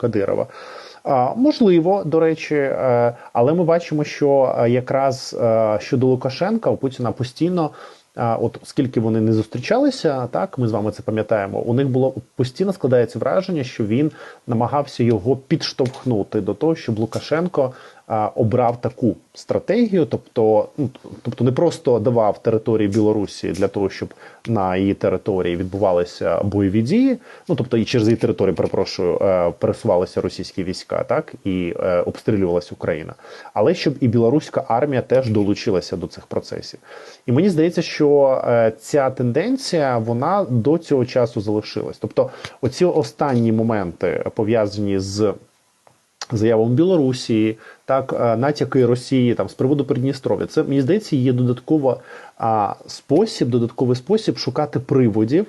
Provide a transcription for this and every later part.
Кадирова. Можливо, до речі, е, але ми бачимо, що е, якраз е, щодо Лукашенка у Путіна постійно. От скільки вони не зустрічалися, так ми з вами це пам'ятаємо. У них було постійно складається враження, що він намагався його підштовхнути до того, щоб Лукашенко обрав таку стратегію, тобто, ну тобто не просто давав території Білорусі для того, щоб на її території відбувалися бойові дії. Ну тобто, і через її територію, перепрошую, е, пересувалися російські війська, так і е, обстрілювалася Україна, але щоб і білоруська армія теж долучилася до цих процесів. І мені здається, що е, ця тенденція вона до цього часу залишилась. Тобто, оці останні моменти пов'язані з заявом Білорусі, так е, натяки Росії там з приводу Придністров'я. Це мені здається, є додатково а, спосіб, додатковий спосіб шукати приводів,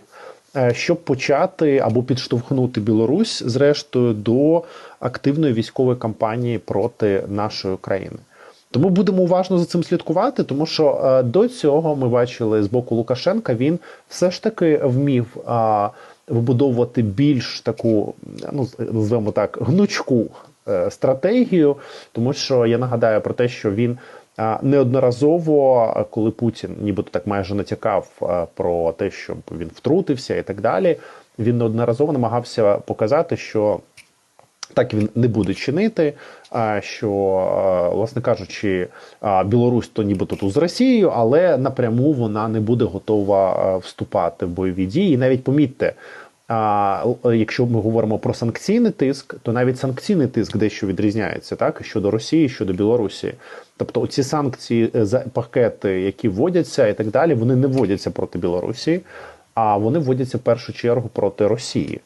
е, щоб почати або підштовхнути Білорусь зрештою до активної військової кампанії проти нашої країни. Тому будемо уважно за цим слідкувати, тому що е, до цього ми бачили з боку Лукашенка, він все ж таки вмів вибудовувати більш таку, ну назвемо так, гнучку стратегію, тому що я нагадаю про те, що він е, неодноразово, е, коли Путін нібито так майже натякав е, про те, щоб він втрутився і так далі, він неодноразово намагався показати, що так він не буде чинити. що, е, власне кажучи, Білорусь то нібито тут з Росією, але напряму вона не буде готова е, вступати в бойові дії. І навіть помітьте, а, якщо ми говоримо про санкційний тиск, то навіть санкційний тиск дещо відрізняється, так щодо Росії, щодо Білорусі. Тобто, ці санкції е, за пакети, які вводяться і так далі, вони не вводяться проти Білорусі, а вони вводяться в першу чергу проти Росії.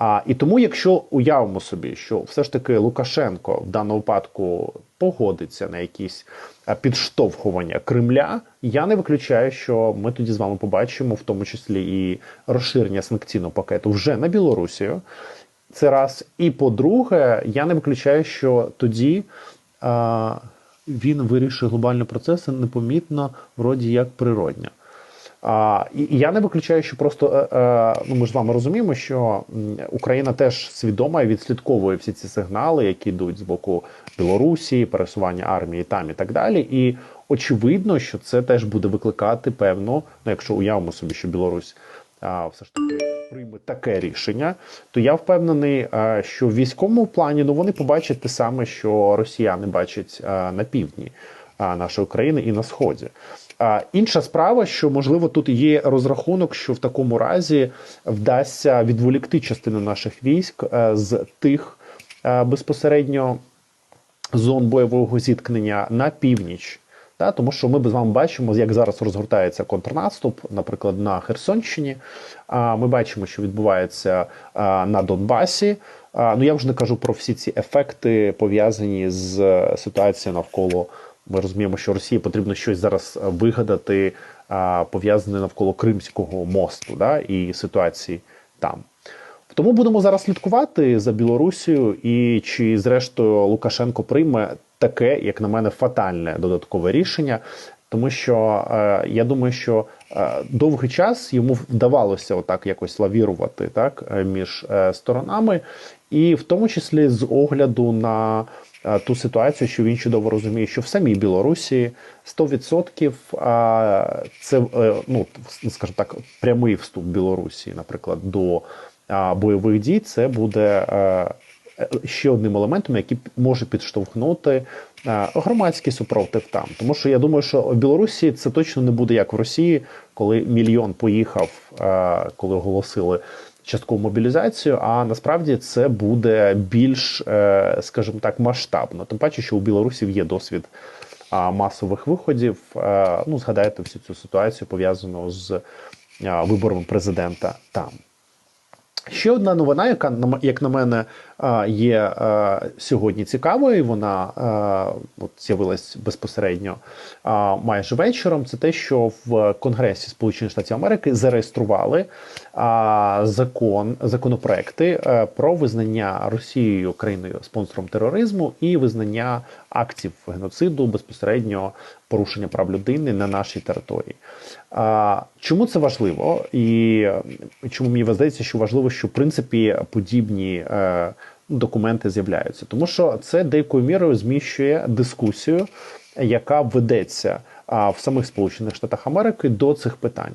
А і тому, якщо уявимо собі, що все ж таки Лукашенко в даному випадку погодиться на якісь е, підштовхування Кремля, я не виключаю, що ми тоді з вами побачимо, в тому числі і розширення санкційного пакету вже на Білорусію. Це раз. І по-друге, я не виключаю, що тоді а, він вирішує глобальні процеси непомітно, вроді як природньо. І я не виключаю, що просто е, е, ну ми ж з вами розуміємо, що Україна теж свідома і відслідковує всі ці сигнали, які йдуть з боку Білорусі, пересування армії там і так далі. І очевидно, що це теж буде викликати певно, ну якщо уявимо собі, що Білорусь все ж таки прийме таке рішення, то я впевнений, що в військовому плані ну вони побачать те саме, що росіяни бачать на півдні нашої країни і на сході. А інша справа, що можливо тут є розрахунок, що в такому разі вдасться відволікти частину наших військ е, з тих е, безпосередньо зон бойового зіткнення на північ. Та, тому що ми з вами бачимо, як зараз розгортається контрнаступ, наприклад, на Херсонщині. А ми бачимо, що відбувається на Донбасі. Ну я вже не кажу про всі ці ефекти пов'язані з е, ситуацією навколо. Ми розуміємо, що Росії потрібно щось зараз е, вигадати, пов'язане навколо Кримського мосту, да, і ситуації там. Тому будемо зараз слідкувати за Білорусією і чи, зрештою, Лукашенко прийме таке, як на мене, фатальне додаткове рішення. Тому що е, я думаю, що е, довгий час йому вдавалося отак якось лавірувати так е, між е, сторонами, і в тому числі з огляду на е, ту ситуацію, що він чудово розуміє, що в самій Білорусі 100% е, це е, ну скажімо так, прямий вступ Білорусі, наприклад, до бойових дій, це буде е, е, ще одним елементом, який може підштовхнути е, громадський супротив там. Тому що я думаю, що в Білорусі це точно не буде як в Росії, коли мільйон поїхав, е, коли оголосили. Часткову мобілізацію, а насправді це буде більш, е, скажімо так, масштабно. Тим паче, що у білорусів є досвід масових виходів. Е, Ну, згадайте всю цю ситуацію пов'язану з виборами вибором президента там. Ще одна новина, яка як на мене є сьогодні цікавою. Вона от з'явилась безпосередньо майже вечором. Це те, що в Конгресі Сполучених Штатів Америки зареєстрували закон, законопроекти е, про визнання Росією країною спонсором тероризму і визнання актів геноциду безпосередньо порушення прав людини на нашій території. Чому це важливо? І чому мені здається, що важливо, що в принципі подібні е, документи з'являються, тому що це деякою мірою зміщує дискусію, яка ведеться в самих Сполучених Штатах Америки до цих питань.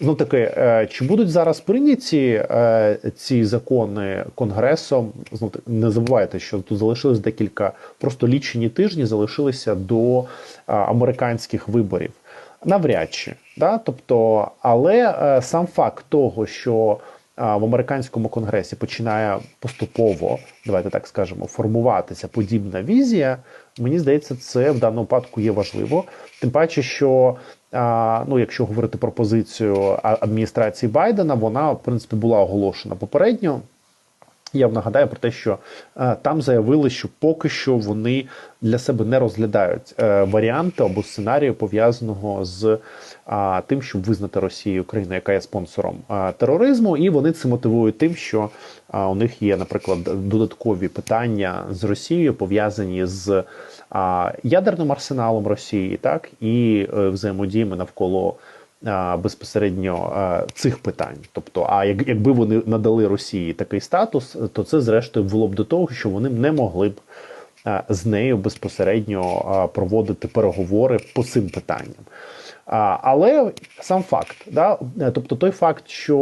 Ну таки, е, чи будуть зараз прийняті е, ці закони конгресом? Знов не забувайте, що тут залишилось декілька, просто лічені тижні залишилися до американських виборів. Навряд чи да, тобто, але е, сам факт того, що в американському конгресі починає поступово, давайте так скажемо, формуватися подібна візія. Мені здається, це в даному випадку є важливо. Тим паче, що ну, якщо говорити про позицію адміністрації Байдена, вона в принципі була оголошена попередньо. Я вам нагадаю про те, що е, там заявили, що поки що вони для себе не розглядають е, варіанти або сценарію пов'язаного з е, тим, щоб визнати Росію Україну, яка є спонсором е, тероризму, і вони це мотивують тим, що е, у них є, наприклад, додаткові питання з Росією пов'язані з е, ядерним арсеналом Росії, так і е, взаємодіями навколо безпосередньо цих питань. Тобто, а якби вони надали Росії такий статус, то це зрештою було б до того, що вони не могли б з нею безпосередньо проводити переговори по цим питанням. Але сам факт, да, тобто той факт, що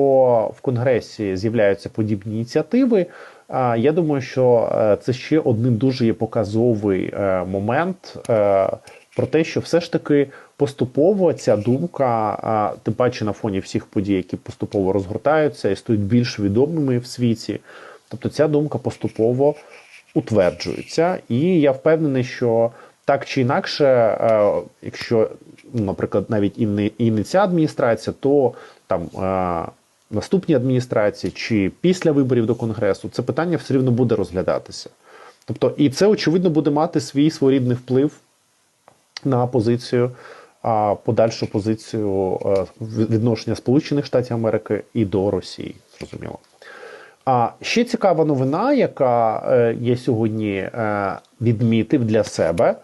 в Конгресі з'являються подібні ініціативи, я думаю, що е, це ще один дуже є показовий е, момент е, про те, що все ж таки поступово ця думка, тим паче на фоні всіх подій, які поступово розгортаються і стають більш відомими в світі. Тобто ця думка поступово утверджується, і я впевнений, що так чи інакше, е, якщо, наприклад, навіть і не і не ця адміністрація, то там е, наступні адміністрації чи після виборів до конгресу це питання все рівно буде розглядатися. Тобто, і це очевидно буде мати свій своєрідний вплив на позицію подальшу позицію е, відношення Сполучених Штатів Америки і до Росії. Зрозуміло. А ще цікава новина, яка е, я сьогодні е, відмітив для себе.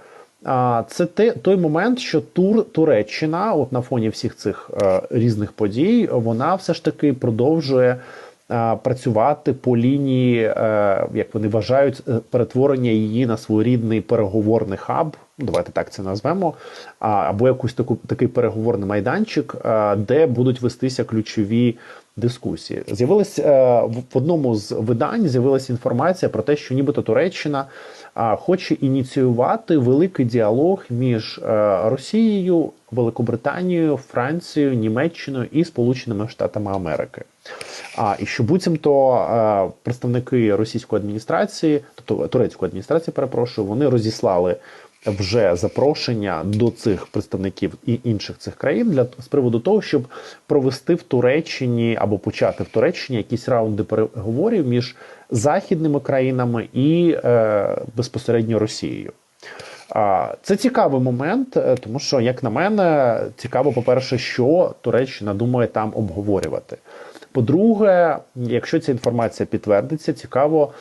Це той момент, що Тур Туреччина, от на фоні всіх цих різних подій, вона все ж таки продовжує працювати по лінії, як вони вважають, перетворення її на своєрідний переговорний хаб давайте так це назвемо, або якийсь таку такий переговорний майданчик, де будуть вестися ключові дискусії. З'явилась е, в одному з видань. З'явилася інформація про те, що нібито Туреччина хоче ініціювати великий діалог між е, Росією, Великобританією, Францією, Німеччиною і Сполученими Штатами Америки. А і що буцімто е, представники російської адміністрації, тобто турецької адміністрації, перепрошую, вони розіслали вже запрошення до цих представників і інших цих країн для з приводу того, щоб провести в Туреччині або почати в Туреччині якісь раунди переговорів між західними країнами і е, безпосередньо Росією. Це цікавий момент, е, тому що, як на мене, цікаво, по-перше, що Туреччина думає там обговорювати. По-друге, якщо ця інформація підтвердиться, цікаво,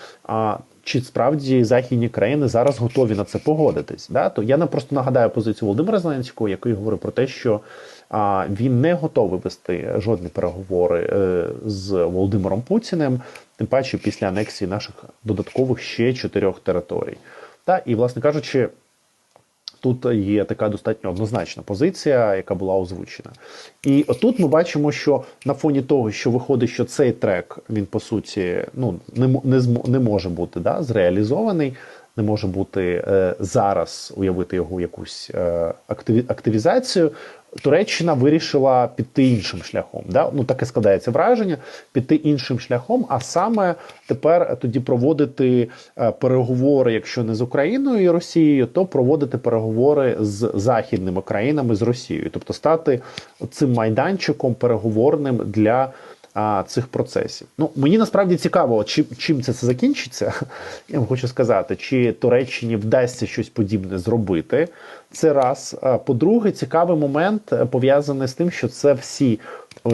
чи справді західні країни зараз готові на це погодитись. Да? То я просто нагадаю позицію Володимира Зеленського, який говорив про те, що а, він не готовий вести жодні переговори е, з Володимиром Путіним, тим паче після анексії наших додаткових ще чотирьох територій. Та і, власне кажучи. Тут є така достатньо однозначна позиція, яка була озвучена. І отут ми бачимо, що на фоні того, що виходить, що цей трек він по суті ну не не, не може бути да, зреалізований, не може бути е, зараз уявити його якусь е, активізацію. Туреччина вирішила піти іншим шляхом. Да? Ну таке складається враження, піти іншим шляхом, а саме тепер тоді проводити е, переговори, якщо не з Україною і Росією, то проводити переговори з західними країнами з Росією, тобто стати цим майданчиком переговорним для а, цих процесів. Ну мені насправді цікаво, чим чим це, це закінчиться. Я вам хочу сказати, чи Туреччині вдасться щось подібне зробити. Це раз. По-друге, цікавий момент е, пов'язаний з тим, що це всі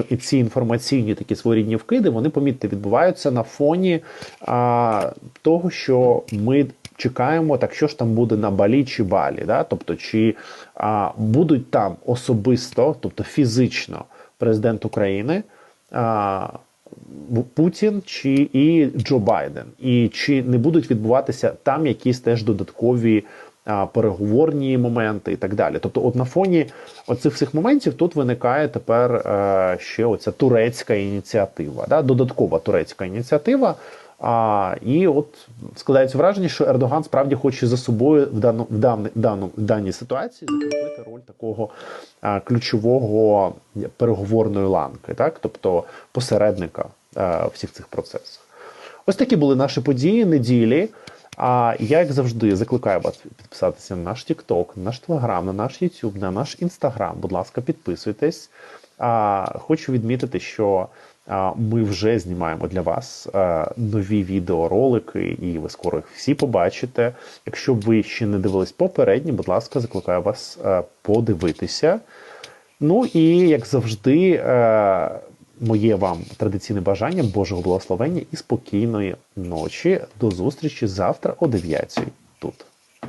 і ці інформаційні такі своєрідні вкиди, вони помітьте відбуваються на фоні а, того, що ми. Чекаємо, так що ж там буде на балі чи балі, да? тобто чи а, будуть там особисто, тобто фізично, президент України, Путін чи і Джо Байден, і чи не будуть відбуватися там якісь теж додаткові переговорні моменти і так далі. Тобто, от на фоні оцих всіх моментів тут виникає тепер е, ще оця турецька ініціатива, да, додаткова турецька ініціатива. А, і от складається враження, що Ердоган справді хоче за собою в дану в дану, в дану в даній ситуації закріпити роль такого а, ключового переговорної ланки, так тобто посередника а, всіх цих процесах. Ось такі були наші події неділі. А я, як завжди, закликаю вас підписатися на наш TikTok, на наш Telegram, на наш YouTube, на наш Instagram. Будь ласка, підписуйтесь. А, Хочу відмітити, що ми вже знімаємо для вас нові відеоролики, і ви скоро їх всі побачите. Якщо ви ще не дивились попередні, будь ласка, закликаю вас подивитися. Ну і як завжди, е, моє вам традиційне бажання Божого благословення і спокійної ночі. До зустрічі завтра о 9.